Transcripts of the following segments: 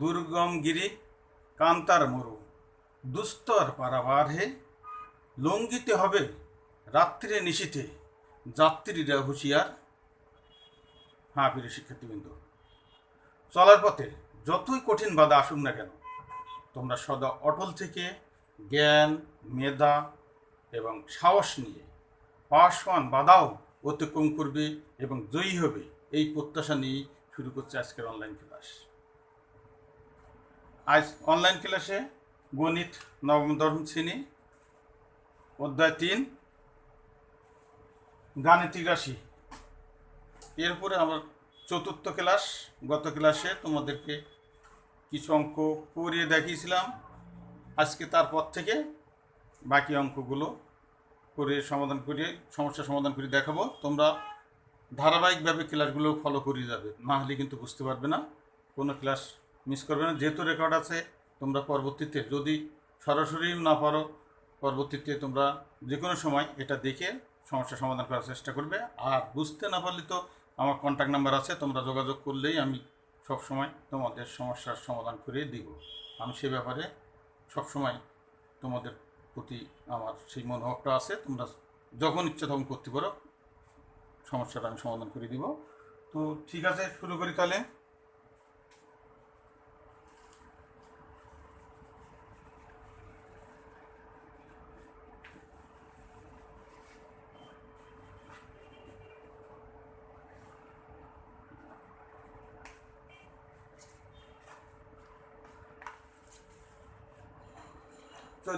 দুর্গম গিরি কান্তার মরু। দুস্তর পারাবার হে লঙ্ঘিতে হবে রাত্রে নিশীথে যাত্রীরা হুঁশিয়ার। হ্যাঁ প্রিয় শিক্ষার্থীবৃন্দ, চলার পথে যতই কঠিন বাধা আসুক না কেন, তোমরা সদা অটল থেকে জ্ঞান, মেধা এবং সাহস নিয়ে পাশওয়ান বাধাও অতিক্রম করবে এবং জয়ী হবে। এই প্রত্যাশা নিয়ে শুরু করছে আজকের অনলাইন ক্লাস আজ অনলাইন ক্লাসে গণিত নবম, দশম শ্রেণি, অধ্যায় তিন, গাণিতিক রাশি। এরপরে আমার চতুর্থ ক্লাস গত ক্লাসে তোমাদেরকে কিছু অঙ্ক করিয়ে দেখিয়েছিলাম। আজকে তারপর থেকে বাকি অঙ্কগুলো করে সমাধান করে সমস্যা সমাধান করে দেখাবো। তোমরা ধারাবাহিকভাবে ক্লাসগুলো ফলো করে যাবে, না হলে কিন্তু বুঝতে পারবে না। কোনো ক্লাস মিস করবে না। যেহেতু রেকর্ড আছে, তোমরা পরবর্তীতে যদি সরাসরি না পারো, পরবর্তীতে তোমরা যে কোনো সময় এটা দেখে সমস্যা সমাধান করার চেষ্টা করবে। আর বুঝতে না পারলে তো আমার কন্ট্যাক্ট নাম্বার আছে, তোমরা যোগাযোগ করলেই আমি সব সময় তোমাদের সমস্যার সমাধান করে দিব। আমি সে ব্যাপারে সব সময় তোমাদের প্রতি আমার সেই মনোভাবটা আছে। তোমরা যখন ইচ্ছা তখন করতে পারো। সমস্যাটা আমি সমাধান করে দিব। তো ঠিক আছে, শুরু করি তাহলে।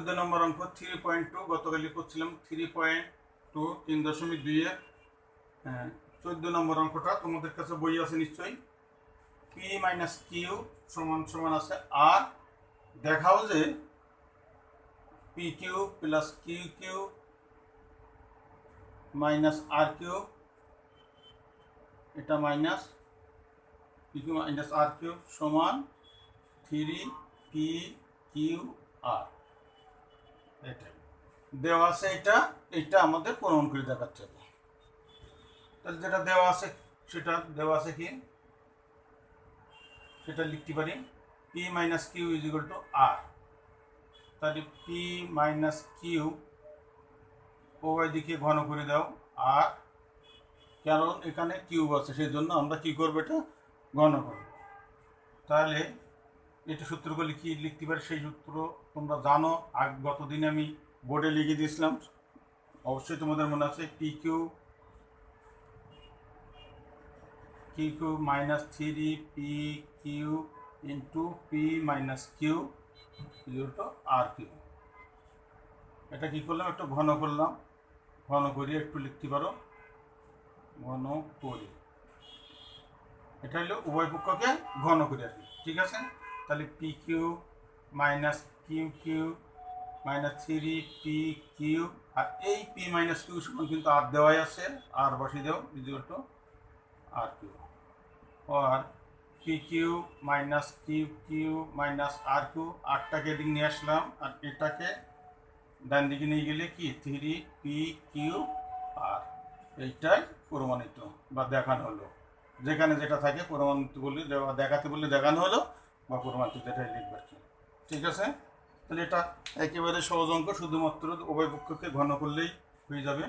চোদ্দ নম্বর অঙ্ক থ্রি পয়েন্ট টু গতকালই করছিলাম থ্রি পয়েন্ট টু তিন দশমিক দুই দুইয়ের চোদ্দ নম্বর অঙ্কটা তোমাদের কাছে বই আছে নিশ্চয়ই। পি মাইনাস কিউ সমান সমান আছে আর দেখাও যে P Q plus Q Q minus R Q এটা minus P Q minus R Q সমান থ্রি পি কিউ আর এটাই দেওয়া আছে এটা এটা আমাদের প্রমাণ করে দেখাচ্ছে হবে। তাহলে যেটা দেওয়া আছে, সেটা দেওয়া আছে কি? সেটা লিখতে পারি। P minus Q is equal to R তাহলে পি মাইনাস কিউ উভয় দিকে ঘন করে দাও আর কারণ এখানে কিউব আছে সেই জন্য আমরা কি করব এটা? ঘন করব। তাহলে এটা সূত্রগুলি কি লিখতে পারি সেই সূত্র তোমরা জানো। আগ গত দিনে আমি বোর্ডে লিখে দিয়েছিলাম। অবশ্যই তোমাদের মনে আছে P Q Q Q minus three P Q into P minus Q to R Q এটা কি করলাম? একটু ঘন করলাম। ঘন করিয়ে একটু লিখতে পারো। ঘন করি। এটা হলো উভয় পক্ষকে ঘন করি আর কি ঠিক আছে? তাহলে P Q minus Q Q minus three P Q R এই পি মাইনাস কিউ সমান কিন্তু আর দেওয়াই আছে আর বসিয়ে দেও is equal to R Q R P Q minus Q Q minus R Q আটটাকে এদিকে নিয়ে আসলাম, আর এটাকে ডান দিকে নিয়ে গেলে কি? থ্রি পি কিউ আর এইটাই প্রমাণিত বা দেখানো হলো। যেখানে যেটা থাকে প্রমাণিত বললে দেখাতে বললে দেখানো হলো বা প্রমাণিত যেটাই লিখবে আর কি। ঠিক আছে? তাহলে এটা একেবারে সহজ অঙ্ক, শুধুমাত্র উভয় পক্ষকে ঘন করলেই হয়ে যাবে।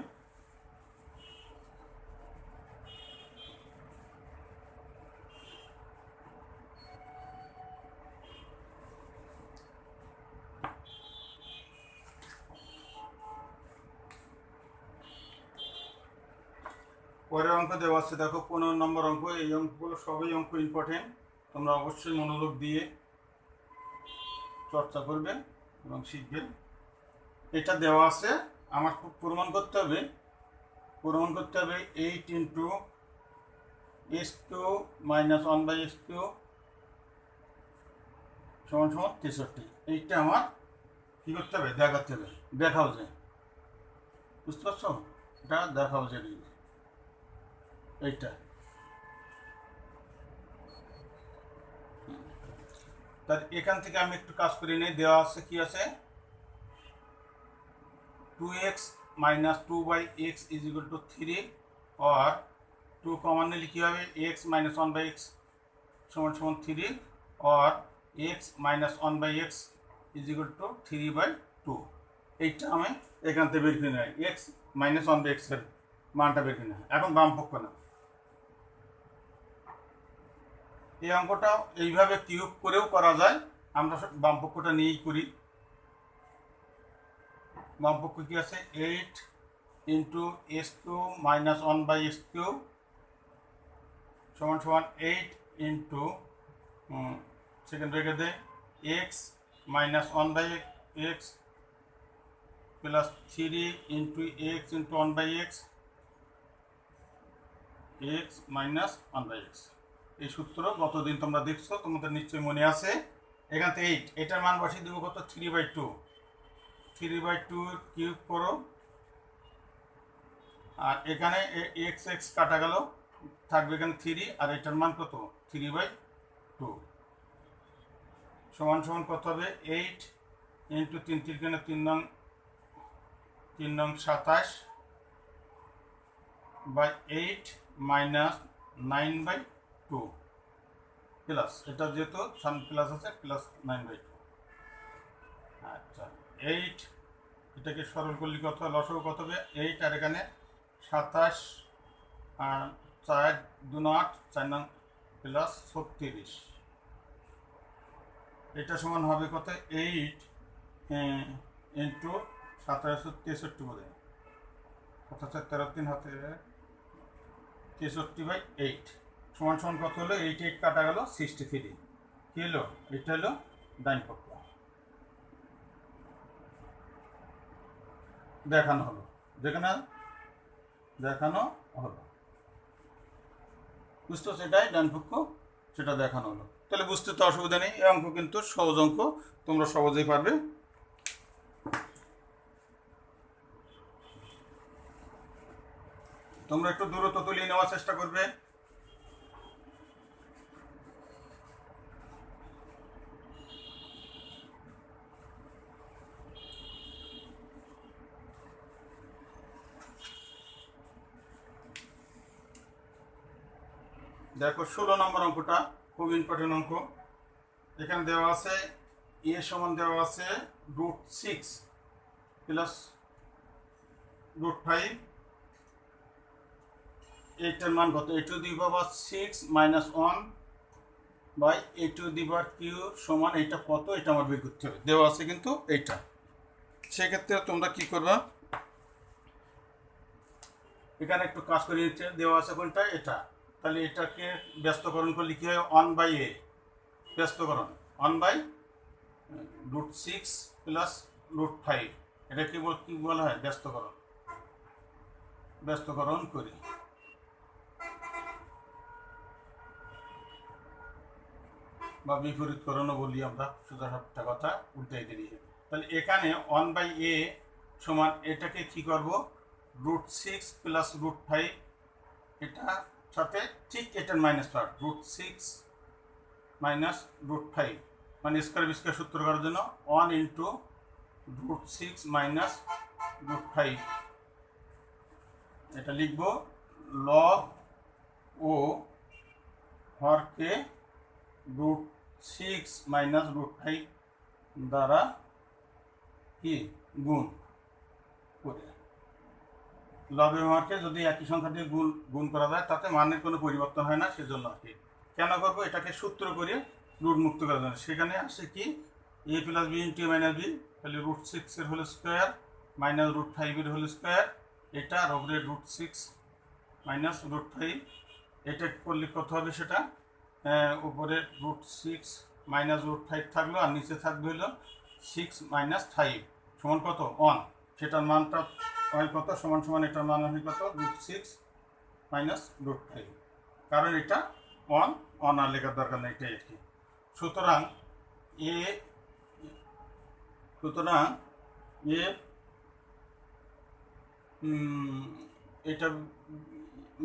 পরের অঙ্ক দেওয়া আছে। দেখো, পনেরো নম্বর অঙ্ক, এই অঙ্কগুলো সবই অঙ্ক ইম্পর্টেন্ট তোমরা অবশ্যই মনোযোগ দিয়ে চর্চা করবে এবং শিখবে। এটা দেওয়া আছে, আমার খুব প্রমাণ করতে হবে। প্রমাণ করতে হবে eight into S Q minus one by S Q সমান সমান তেষট্টি। এইটা আমার কী করতে হবে? দেখাতে হবে। দেখাও যায় বুঝতে পারছ? এটা দেখাও যে। এইটা। তার এখান থেকে আমি একটু কাজ করে নিই। দেওয়া আছে কি আছে? Two X minus two by X is equal to three R two common নিলে কী হবে? X minus one by X সমান সমান three R X minus one by X is equal to three by two এইটা আমি এখান থেকে বের করে নেই। এক্স মাইনাস ওয়ান বাই এক্সের মানটা বের করে নেই। এখন বাম পক্ষ না। এই অঙ্কটা এইভাবে কিউব করেও করা যায়। আমরা সব বাম পক্ষটা নিয়েই করি। বাম পক্ষ কি আছে? Eight into S Q minus one by S Q সমান সমান eight into second ব্রেকেটে x minus one by x plus three into x into one by x x minus one by x এই সূত্র, গতদিন তোমরা দেখছ, তোমাদের নিশ্চয়ই মনে আছে। এখান থেকে এইট এটার মান বসিয়ে দেবো কত? Three by two three by two cube করো। আর এখানে এক্স এক্স কাটা গেল। থাকবে এখানে থ্রি আর এটার মান কত? থ্রি বাই টু সমান সমান কত হবে? এইট ইন্টু তিন তিরখানে তিন নং তিন নং সাতাশ by eight minus nine by two plus এটা যেহেতু সান প্লাস আছে প্লাস নাইন বাই টু আচ্ছা এইট এটাকে সরল করলে কত লসও কত হবে? এইট আর এখানে সাতাশ চার দু আট, চার নং প্লাস ছত্রিশ। এটা সমান হবে কত? এইট ইন্টু সাতাশশো তেষট্টি বোধ কত হচ্ছে তেরো তিন হাতে তেষট্টি বাই এইট সমান সমান কত হলো? এইট এইট কাটা গেল সিক্সটি থ্রি কী হলো? এটা হলো ডাইন পক্ষ দেখানো হলো। যেখানে দেখানো হলো। বুঝতে সেটাই ডান পক্ষ, সেটা দেখানো হলো। তাহলে বুঝতে তো অসুবিধা নেই। এই অঙ্ক কিন্তু সহজ অঙ্ক। তোমরা সহজেই পারবে। তোমরা একটু দূরত্ব তুলিয়ে নেওয়ার চেষ্টা করবে। দেখো, ষোলো নম্বর অঙ্কটা খুব ইম্পর্টেন্ট অঙ্ক। এখানে দেওয়া আছে, এ সমান দেওয়া আছে root six plus root five এইটার মান কত? A to the power six minus one by a to the power Q সমান এটা কত? এটা আমার বের করতে হবে। দেওয়া আছে কিন্তু এইটা। সেক্ষেত্রে তোমরা কি করবা? এখানে একটু কাজ করে নিচ্ছে দেওয়া আছে কোনটা? এটা। তাহলে এটাকে ব্যস্তকরণ করলে কী হয় one by A ব্যস্তকরণ one by root six plus root five এটা কি বল হয়? ব্যস্তকরণ। ব্যস্তকরণ করি। বা বিপরীতকরণও বলি আমরা সোজা সাপটা কথা উল্টাই দিই তাহলে এখানে ওয়ান বাই এ সমান এটাকে কি করব? Root six plus root five এটা সাথে ঠিক এটার minus part root six minus root five মানে স্কোয়ার বিস্কোয়ার সূত্র করার জন্য one into root six minus root five এটা লিখব লগ ও হরকে root six minus root five দ্বারা কি? গুণ করে। লবে মার্কে যদি একই সংখ্যা দিয়ে গুণ গুণ করা যায়, তাতে মানের কোনো পরিবর্তন হয় না, সেজন্য আর কি। কেন করব? এটাকে সূত্র করে রুট মুক্ত করার জন্য সেখানে আসে কি? A plus b into minus b তাহলে রুট সিক্সের হোল স্কোয়ার মাইনাস রুট ফাইভের হোল স্কোয়ার এটা ওপরে root six minus root five এটা করলে কত হবে সেটা? উপরে root six minus root five থাকল, আর নিচে থাকবে হলো সিক্স মাইনাস ফাইভ সমান কত? ওয়ান সেটার মানটা হয় কত সমান সমান এটার মান হয় কত? Root six minus root five কারণ এটা ওয়ান ওয়ান আর লেখার দরকার নেই, এটাই আর কি। সুতরাং এ সুতরাং এ এটা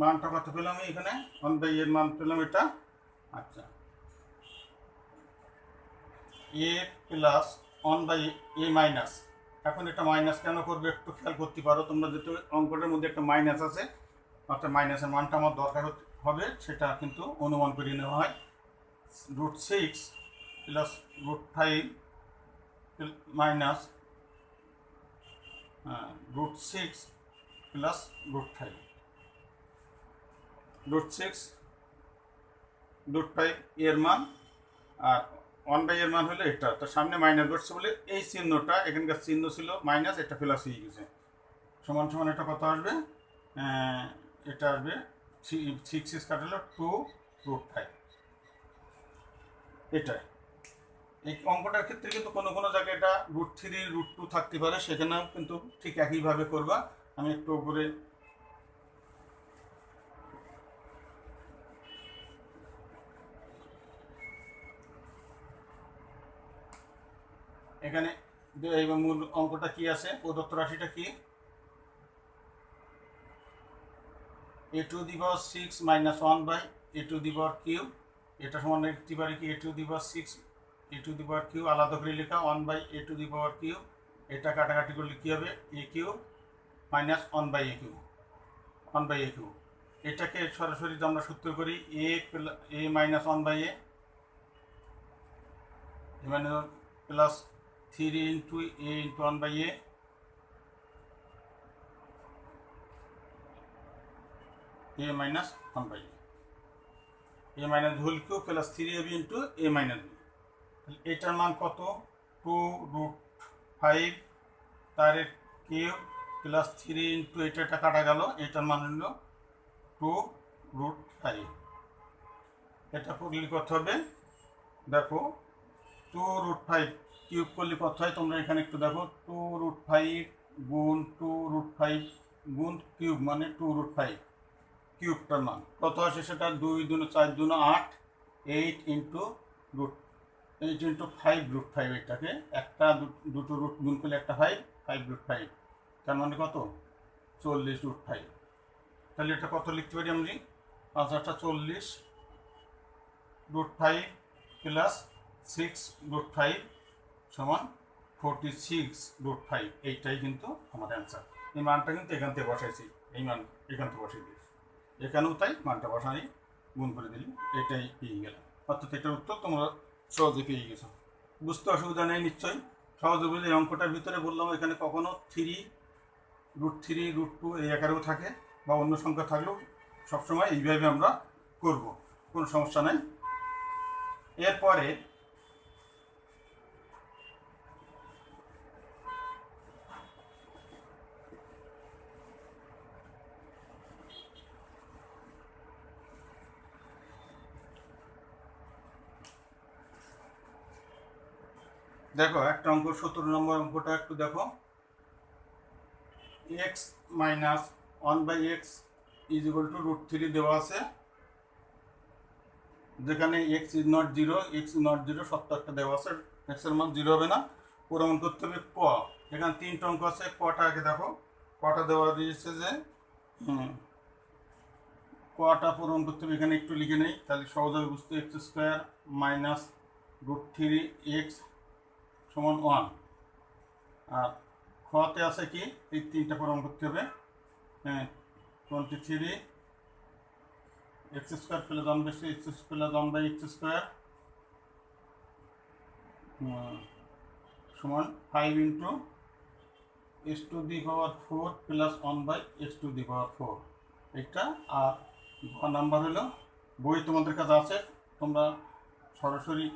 মানটা কত পেলাম এখানে? ওয়ান বাই এর মান পেলাম এটা। আচ্ছা। A plus one by a minus এখন এটা মাইনাস কেন করবে একটু খেয়াল করতে পারো। তোমরা যেহেতু অঙ্কটার মধ্যে একটা মাইনাস আছে, অর্থাৎ মাইনাসের মানটা আমার দরকার হবে, সেটা কিন্তু অনুমান করে নেওয়া হয়। Root six plus root five minus root six plus root five root six root five এর মান, আর ওয়ান বাই এর মান হলো এটা। তো সামনে মাইনাস বসছে বলে এই চিহ্নটা, এখানকার চিহ্ন ছিল মাইনাস এটা প্লাস হয়ে গেছে। সমান সমান এটা কত আসবে? এটা আসবে সিক্স সিক্স কাটালো টু রুট ফাইভ এটাই। এই অঙ্কটার ক্ষেত্রে কিন্তু কোনো কোনো জায়গায় এটা রুট থ্রি রুট টু থাকতে পারে, সেখানেও কিন্তু ঠিক একইভাবে করবা। আমি একটু উপরে এখানে মূল অঙ্কটা কি আছে? প্রদত্ত রাশিটা কি? A to the power six minus one by a to the Q. এটা সমান লিখতে পারি কি a to the power six a to the Q, আলাদা করে লেখা one by a to the power cube এটা কাটাকাটি করলে কী হবে? A Q minus one by a cube one by a cube এটাকে সরাসরি আমরা সূত্র করি a plus a minus one by a plus three into a into one by a. A minus one by a. Minus whole Q plus three a b into a minus b এটার মান কত? Two root five তার Q plus three into এটা এটা কাটা গেল, এটার মান হলো টু রুট ফাইভ। এটা করলে কত হবে? দেখো, টু রুট ফাইভ কিউব করলে কত হয়? তোমরা এখানে একটু দেখো। টু রুট ফাইভ গুণ টু রুট ফাইভ গুণ কিউব মানে টু রুট ফাইভ। কিউবটার মান কত আসে সেটা? দুই দুনো চার দুনো আট, eight into root, eight into five root five এটাকে। একটা দুটো রুট গুণ করলে একটা ফাইভ ফাইভ রুট ফাইভ। তার মানে কত? চল্লিশ রুট ফাইভ। তাহলে এটা কত লিখতে পারি আমি পাঁচ আটটা চল্লিশ root five plus six root five সমান ফোরটি সিক্স রুট ফাইভ এইটাই কিন্তু আমার অ্যান্সার এই মানটা কিন্তু এখান থেকে বসাইছি। এই মান এখান থেকে বসাই দিয়েছি। এখানেও তাই মানটা বসাই গুণ করে দিলি এটাই পেয়ে গেলাম। অর্থাৎ এটার উত্তর তোমরা সহজে পেয়ে গেছো। বুঝতে অসুবিধা নেই নিশ্চয়ই। সহজে বুঝলে এই অঙ্কটার ভিতরে বললাম, এখানে কখনো three root three root two এই আকারেও থাকে বা অন্য সংখ্যা থাকলেও সবসময় এইভাবে আমরা করব। কোনো সমস্যা নেই। এরপরে দেখো, একটা অঙ্ক, সতেরো নম্বর অঙ্কটা একটু দেখো। X minus one by x is equal to root three দেওয়া আছে। যেখানে x is not zero x not zero সত্তরটা দেওয়া আছে। এক্সের মান জিরো হবে না। প্রমাণ করতে হবে ক। এখানে তিনটা অঙ্ক আছে, কটা আগে দেখো। কটা দেওয়া দিয়েছে যে কটা পূরণ করতে হবে এখানে একটু লিখে নেই। তাহলে সহজভাবে বুঝতে। X square minus root three x সমান ওয়ান। আর খতে আছে কি? এই তিনটা পূরণ করতে হবে। হ্যাঁ twenty three x square plus one বেশি x plus one by x square সমান five into x to the power four plus one by x to the power four এটা আর নাম্বার হলো, বই তোমাদের কাছে আছে, তোমরা সরাসরি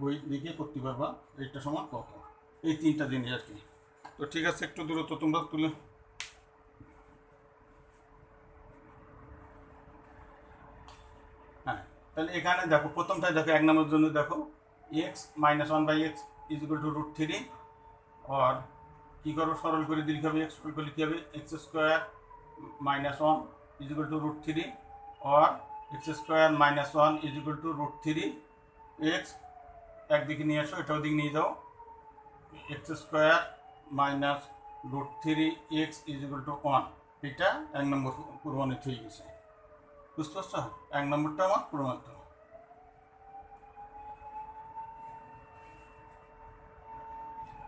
বই দেখে করতে পারবা এইটা সমান কত এই তিনটা জিনিস আর কি। তো ঠিক আছে, একটু দূরত্ব তোমরা তুলে। হ্যাঁ তাহলে এখানে দেখো, প্রথমটাই দেখো, এক নম্বরের জন্য দেখো x minus one by x is equal to root three আর কী করো, সরল করে দিলে হবে এক্স সরল করলে কী হবে x square minus one is equal to root three R x square minus one is equal to root three x একদিকে নিয়ে আসো এটা ওদিকে নিয়ে যাও। X square minus root three x is equal to one এটা এক নম্বর প্রমাণিত হয়ে গেছে। বুঝতে পারছ? এক নম্বরটা আমার প্রমাণিত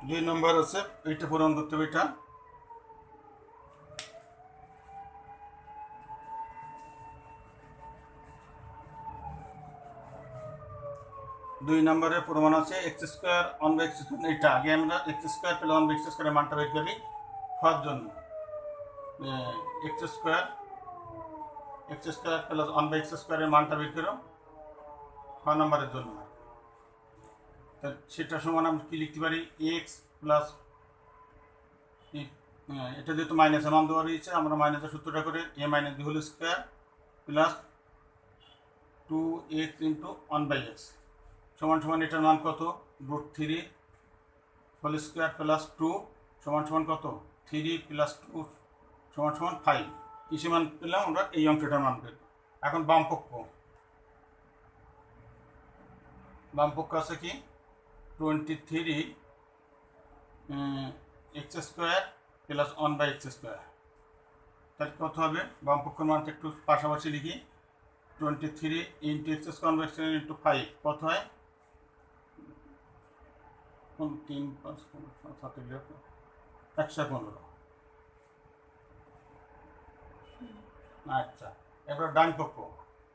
দুই নম্বর আছে, এইটা পূরণ করতে হবে এটা। দুই নম্বরের প্রমাণ আছে x square one by x square এটা আগে আমরা x square plus one by x স্কোয়ারের মানটা বের করি হওয়ার জন্য। X square x square plus one by x স্কোয়ারের মানটা বের করো ছ নম্বরের জন্য। তা সেটা সমান আমরা কি লিখতে পারি? এক্স প্লাস এটা যেহেতু মাইনাসের মান দেওয়া রয়েছে, আমরা মাইনাসের সূত্রটা করে a minus b whole square plus two x into one by x সমান সমান এটার মান কত? Root three whole square plus two সমান সমান কত? থ্রি প্লাস টু সমান সমান ফাইভ কিসে মান পেলাম আমরা, এই অংশটার মান পেলাম। এখন বাম পক্ষ। বাম পক্ষ আছে কি? Twenty three x square plus one by x square তাহলে কত হবে? বাম পক্ষের মানটা একটু পাশাপাশি লিখি। Twenty three into x square into five কত হয়? কোন তিন, পাঁচ, পনেরো সাত এগারো একশো পনেরো। আচ্ছা এবার ডান পক্ষ।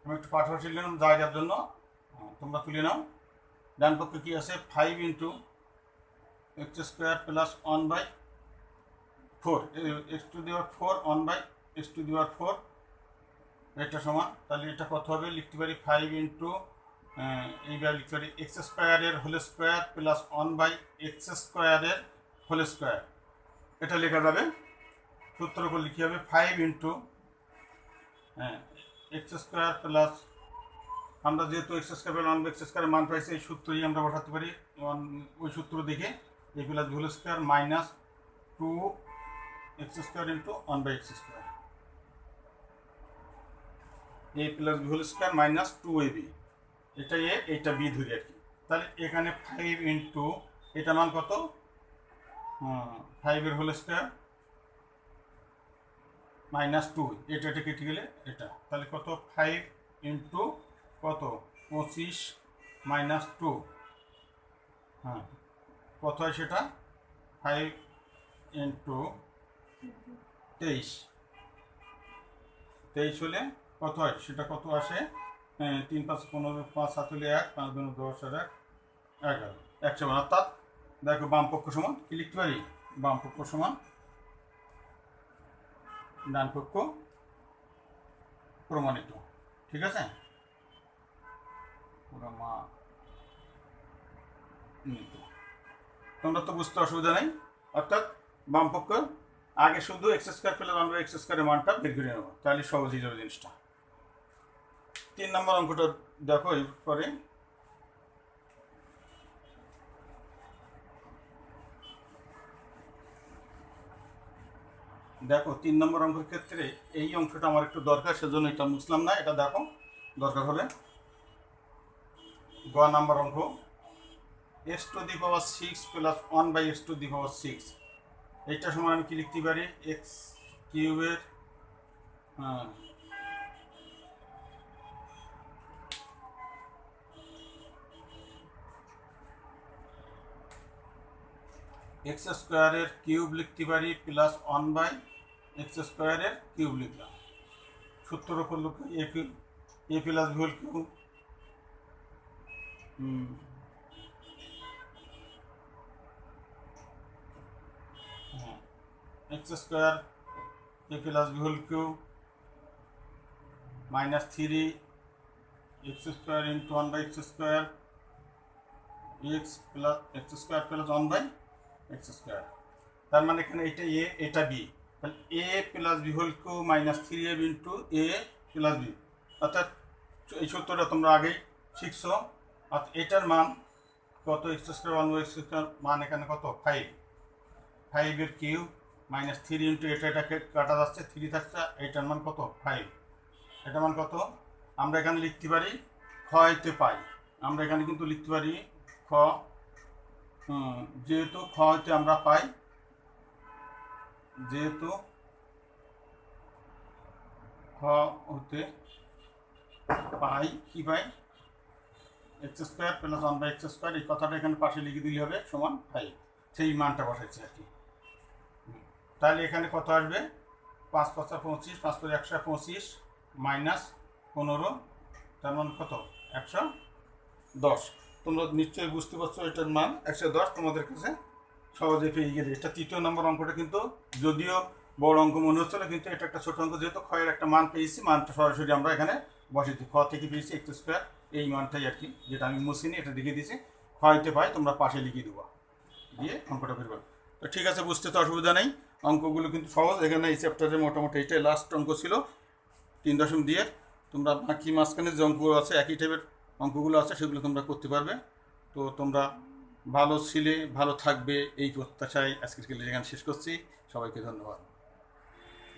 আমি একটু পাশাপাশি নিলাম জায়গার জন্য। তোমরা তুলে নাও। ডান পক্ষে কী আছে? Five into x square plus one by four x to the power four one by x to the power four এটা সমান। তাহলে এটা কত হবে? লিখতে পারি ফাইভ ইন্টু এইবার লিখতে পারি এক্স স্কোয়ারের whole square plus one by x স্কোয়ারের হোল স্কোয়ার এটা লেখা যাবে। সূত্র করে লিখতে হবে ফাইভ ইন্টু হ্যাঁ এক্স স্কোয়ার প্লাস আমরা যেহেতু x square one by x স্কোয়ারের মান পাইছি, এই সূত্রই আমরা বসাতে পারি। ওই সূত্র দেখে a plus whole square minus two x square into one by x square a plus whole square minus two a b এটা এ এটা বি ধরি আর কি। তাহলে এখানে ফাইভ ইন্টু এটা মান কত? ফাইভের হোল স্কোয়ার মাইনাস টু এটা এটা কেটে গেলে এটা। তাহলে কত? ফাইভ ইন্টু কত? পঁচিশ মাইনাস টু হ্যাঁ কত হয় সেটা? ফাইভ ইন্টু তেইশ। তেইশ হলে কত হয়? সেটা কত আসে? তিন পাঁচ পনেরো, পাঁচ সাত হলে এক, পাঁচ দুই দশ আর এক, এগারো। একশো অর্থাৎ দেখো বাম পক্ষ সমান, কি লিখতে পারি? বাম পক্ষ সমান, ডান পক্ষ প্রমাণিত। ঠিক আছে? তোমরা তো বুঝতে অসুবিধা নেই। অর্থাৎ বাম পক্ষ, আগে শুধু এক্স স্কোয়ার পেলে আমরা এক্স স্কোয়ারের মানটা বের করে নেব। তাহলে সহজ হয়ে যাবে জিনিসটা। তিন নম্বর অঙ্কটা দেখো এরপরে। দেখো, তিন নম্বর অঙ্কের ক্ষেত্রে এই অংশটা আমার একটু দরকার, সেজন্য এটা মুছলাম না, এটা দেখো, দরকার হবে গ নাম্বার অঙ্ক। X to the power six plus one by x to the power six. এইটা সময় আমি কি লিখতে পারি? এক্স কিউবের হ্যাঁ এক্স স্কোয়ারের কিউব লিখতে পারি প্লাস ওয়ান বাই এক্স স্কোয়ারের কিউব লিখলাম। সূত্র করল a Q a plus b whole cube. X square, a plus b cube, minus three, x square into one by x square, x plus, x square plus one by x square. তার মানে এখানে এটা এ, এটা B. তাহলে a plus b whole Q minus three a into a plus b. অর্থাৎ এই সূত্রটা তোমরা আগেই শিখছো। অর্থাৎ এটার মান কত? X square one x square মান এখানে কত? ফাইভ ফাইভের কিউ মাইনাস থ্রি ইন্টু এটা, এটাকে কাটা যাচ্ছে থ্রি থাকছে এইটার মান কত? ফাইভ এটার মান কত? আমরা এখানে লিখতে পারি হইতে পাই। আমরা এখানে কিন্তু লিখতে পারি, খ যেহেতু খ হইতে আমরা পাই, যেহেতু খ হতে পাই, কি পাই? X square plus one by x square এই কথাটা এখানে পাশে লিখে দিলে হবে, সমান ফাইভ সেই মানটা বসাইছে আর কি। তাহলে এখানে কত আসবে? পাঁচ পাঁচটা পঁচিশ, পাঁচ পাঁচ একশো পঁচিশ মাইনাস পনেরো, তার মানে কত? একশো দশ। তোমরা নিশ্চয়ই বুঝতে পারছ এটার মান। একশো দশ তোমাদের কাছে সহজে পেয়ে গেলে। এটা তৃতীয় নম্বর অঙ্কটা কিন্তু, যদিও বড় অঙ্ক মনে হচ্ছিল কিন্তু এটা একটা ছোট অঙ্ক, যেহেতু ক্ষয়ের একটা মান পেয়েছি, মানটা সরাসরি আমরা এখানে বসেছি খ থেকে পেয়েছি একটু স্কোয়ার এই মানটাই আর কি, যেটা আমি মুছিনি, এটা লিখে দিয়েছি। ক্ষয়তে পাই, তোমরা পাশে লিখিয়ে দেবো। দিয়ে অঙ্কটা করবে তো ঠিক আছে, বুঝতে তো অসুবিধা নেই। অঙ্কগুলো কিন্তু সহজ। এখানে এই চ্যাপ্টারে মোটামুটি এটাই লাস্ট অঙ্ক ছিল। তিন দশম দিয়ে তোমরা বাকি মাঝখানে যে অঙ্কগুলো আছে, একই টাইপের অঙ্কগুলো আছে, সেগুলো তোমরা করতে পারবে। তো তোমরা ভালো ছিলে, ভালো থাকবে, এই প্রত্যাশায় আজকের কেলে এখানে শেষ করছি। সবাইকে ধন্যবাদ।